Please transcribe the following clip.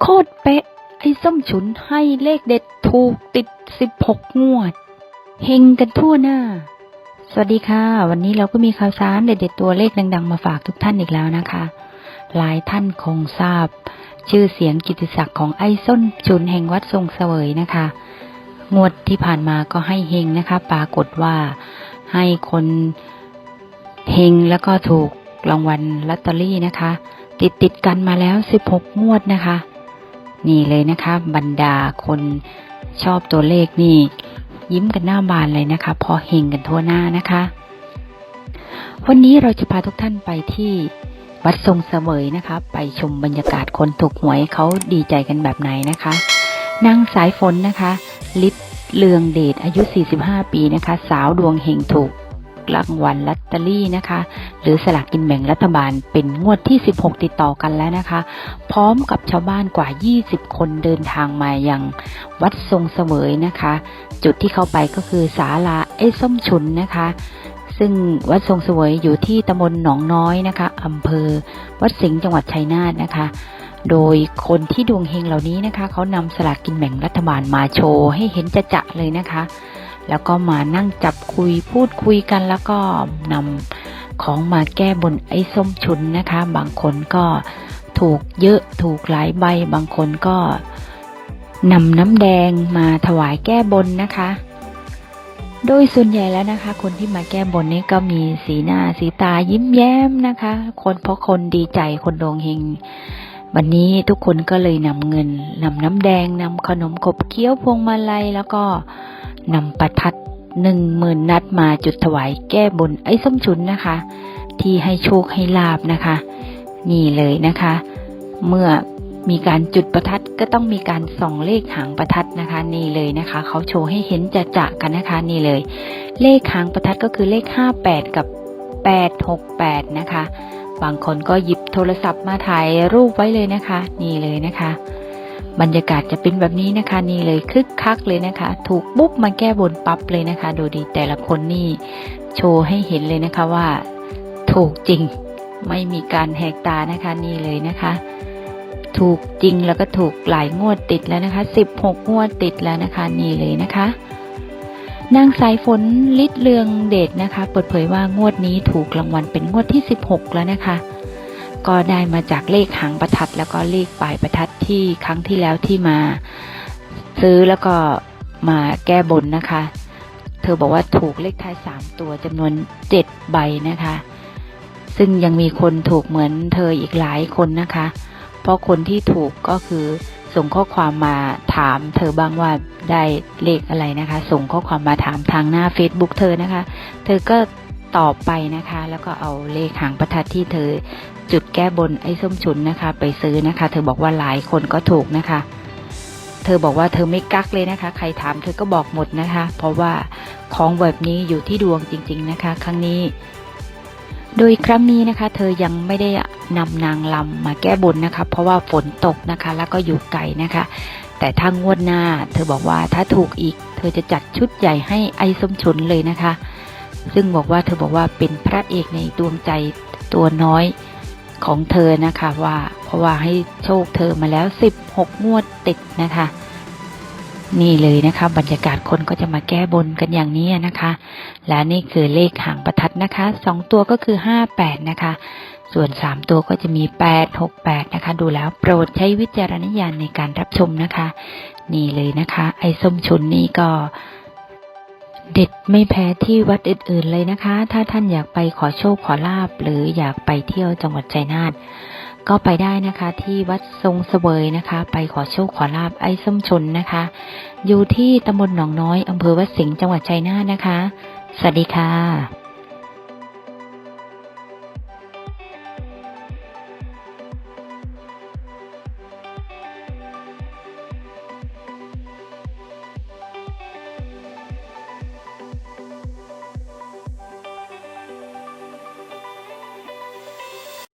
โคตรเป๊ะ ไอ้ส้มฉุนให้เลขเด็ดถูกติด16งวด เฮงกันทั่วหน้า สวัสดีค่ะ วันนี้เราก็มีข่าวสารเด็ดๆตัวเลขดัง ๆ มาฝากทุกท่านอีกแล้วนะคะ หลายท่านคงทราบ ชื่อเสียงกิติศักดิ์ของไอ้ส้นฉุนแห่งวัดทรงเสวยนะคะ งวดที่ผ่านมาก็ให้เฮงนะคะ ปรากฏว่าให้คนเฮงแล้วก็ถูกรางวัลลอตเตอรี่นะคะ ติดติดกันมาแล้ว 16 งวดนะคะ นี่เลยนะคะ บรรดาคนชอบตัวเลขนี่ ยิ้มกันหน้าบานเลยนะคะ พอเฮงกันทั่วหน้านะคะ วันนี้เราจะพาทุกท่านไปที่วัดทรงเสวยนะคะ ไปชมบรรยากาศคนถูกหวยเขาดีใจกันแบบไหนนะคะนางสายฝนนะคะ ลิศเลืองเดชอายุ 45 ปีนะคะ สาวดวงเฮงถูก รางวัลลอตเตอรี่นะคะ หรือสลากกินแบ่งรัฐบาลเป็นงวดที่ 16 ติดต่อกันแล้วนะคะ พร้อมกับชาวบ้านกว่า 20 คนเดินทางมาอยังวัดทรงเสวยนะคะ จุดที่เข้าไปก็คือศาลาไอ้ส้มฉุนนะคะ ซึ่งวัดทรงเสวยอยู่ที่ตำบลหนองน้อยนะคะอำเภอ วัดสิงห์จังหวัดชัยนาทนะคะโดยคนที่ดวงเฮงเหล่านี้นะคะ เขานำสลากกินแบ่งรัฐบาลมาโชว์ให้เห็นจะจะเลยนะคะ แล้วก็มานั่งจับคุยพูดคุยกันแล้วก็นำของมาแก้บนไอ้ส้มฉุนนะคะ บางคนก็ถูกเยอะถูกหลายใบ บางคนก็นำน้ำแดงมาถวายแก้บนนะคะ โดยส่วนใหญ่แล้วนะคะ คนที่มาแก้บนนี่ก็มีสีหน้าสีตายิ้มแย้มนะคะ คนเพราะคนดีใจคนดวงเฮงวันนี้ทุกคนก็เลยนำเงินนำน้ำแดงนำขนมขบเคี้ยวพวงมาลัยแล้วก็ นำประทัดหนึ่งหมื่นนัดมาจุดถวายแก้บนไอ้ส้มฉุนนะคะ ที่ให้โชคให้ลาบนะคะ นี่เลยนะคะ เมื่อมีการจุดประทัดก็ต้องมีการส่องเลขหางประทัดนะคะ นี่เลยนะคะเขาโชว์ให้เห็นจะจะกันนะคะ นี่เลย เลขหางประทัดก็คือเลข 58 กับ 868 นะคะ บางคนก็หยิบโทรศัพท์มาถ่ายรูปไว้เลยนะคะ นี่เลยนะคะ บรรยากาศจะเป็นแบบนี้นะคะนี่เลยคึกคักเลยนะคะ ถูกปุ๊บมาแก้บนปั๊บเลยนะคะ ดูดีแต่ละคนนี่โชว์ให้เห็นเลยนะคะว่า ถูกจริงไม่มีการแหกตานะคะนี่เลยนะคะ ถูกจริงแล้วก็ถูกหลายงวดติดแล้วนะคะ 16 งวดติดแล้วนะคะนี่เลยนะคะนางสายฝนลิดเลืองเดชนะคะ เปิดเผยว่างวดนี้ถูกรางวัลเป็นงวดที่ 16 แล้วนะคะ ก็ได้มาจากเลขหางประทัดแล้วก็เลขปลายประทัด ที่ครั้งที่แล้วที่มาซื้อแล้วก็มาแก้บนนะคะ เธอบอกว่าถูกเลขท้าย3ตัวจำนวน7ใบนะคะ ซึ่งยังมีคนถูกเหมือนเธออีกหลายคนนะคะ เพราะคนที่ถูกก็คือส่งข้อความมาถามเธอบ้างว่าได้เลขอะไรนะคะ ส่งข้อความมาถามทางหน้า Facebook เธอนะคะ เธอก็ ตอไปนะคะ แล้วก็เอาเลขหางประทัดที่เธอจุดแก้บนไอ้ส้มฉุนนะคะ ไปซื้อนะคะ เธอบอกว่าหลายคนก็ถูกนะคะ เธอบอกว่าเธอไม่กักเลยนะคะ ใครถามเธอก็บอกหมดนะคะ เพราะว่าของแบบนี้อยู่ที่ดวงจริง ๆนะคะ ครั้งนี้ โดยครั้งนี้นะคะ เธอยังไม่ได้นำนางลำมาแก้บนนะคะ เพราะว่าฝนตกนะคะ แล้วก็อยู่ไกลนะคะ แต่ถ้างวดหน้า เธอบอกว่าถ้าถูกอีก เธอจะจัดชุดใหญ่ให้ไอ้ส้มฉุนเลยนะคะ ซึ่งบอกว่าเธอบอกว่าเป็นพระเอกในดวงใจตัวน้อยของเธอนะคะว่าเพราะว่าให้โชคเธอมาแล้ว 16 งวดติดนะคะ นี่เลยนะคะ บรรยากาศคนก็จะมาแก้บนกันอย่างนี้นะคะ และนี่คือเลขหางประทัดนะคะสองตัวก็คือ 58 นะคะ ส่วน 3 ตัวก็จะมี 8 6 8 นะคะ ดูแล้วโปรดใช้วิจารณญาณในการรับชมนะคะ นี่เลยนะคะ ไอ้ส้มฉุนนี่ก็ เด็ดไม่แพ้ที่วัดอื่นๆเลยนะคะ ถ้าท่านอยากไปขอโชคขอลาบ หรืออยากไปเที่ยวจังหวัดชัยนาทก็ไปได้นะคะที่วัดทรงเสวยนะคะ ไปขอโชคขอลาบไอ้ส้มชนนะคะ อยู่ที่ตำบลหนองน้อยอำเภอวัดสิงห์จังหวัดชัยนาทนะคะ สวัสดีค่ะ